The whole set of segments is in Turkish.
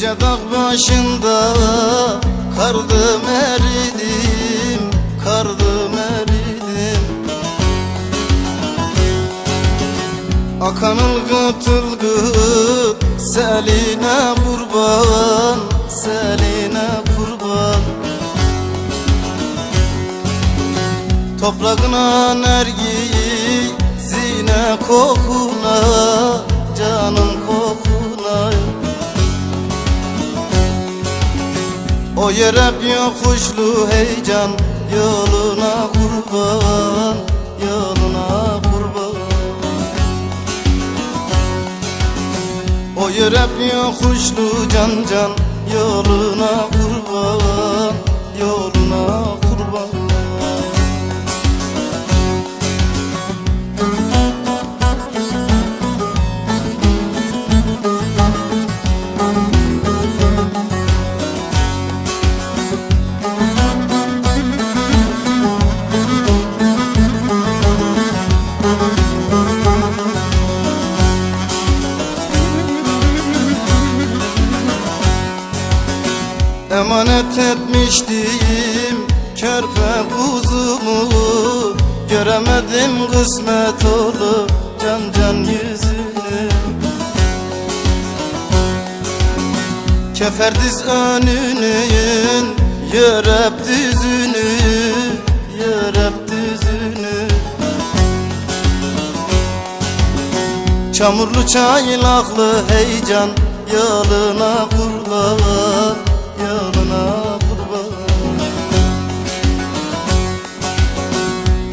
Toprak başında kardım eridim Kardım eridim. Akan ılgıt ılgıt Seline kurban Seline kurban. Toprağına nergiyi Zine kokuna Canım O yer hep yokuşlu heyecan Yoluna kurban Yoluna kurban. O yer hep yokuşlu can can Yoluna kurban Yoluna kurban Emanet etmiştim körpe kuzumu Göremedim kısmet olu can can yüzünü Keferdiz önünün Yörep düzünü Yörep düzünü. Çamurlu çaylaklı heyecan Yoluna kurban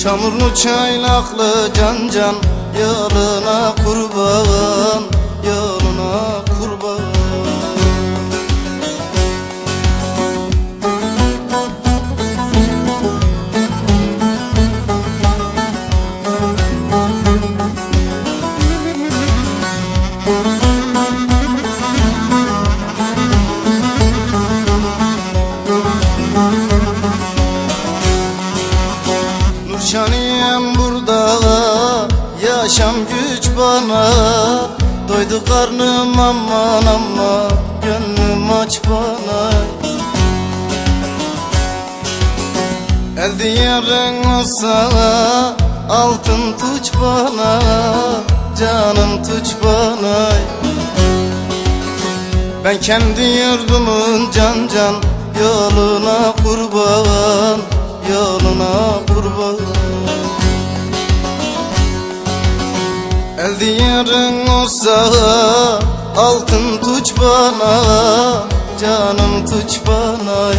Çamurlu çaylaklı can can Yoluna kurban güç bana. Doydu karnım aman ama Gönlüm aç bana. El diyarın olsa Altın tuç bana Canım tuç bana. Ben kendi yurdumun can can Yoluna kurban Diyarın olsa Altın tuç bana Canım tuç bana.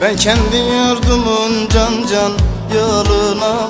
Ben kendi yurdumun can can Yoluna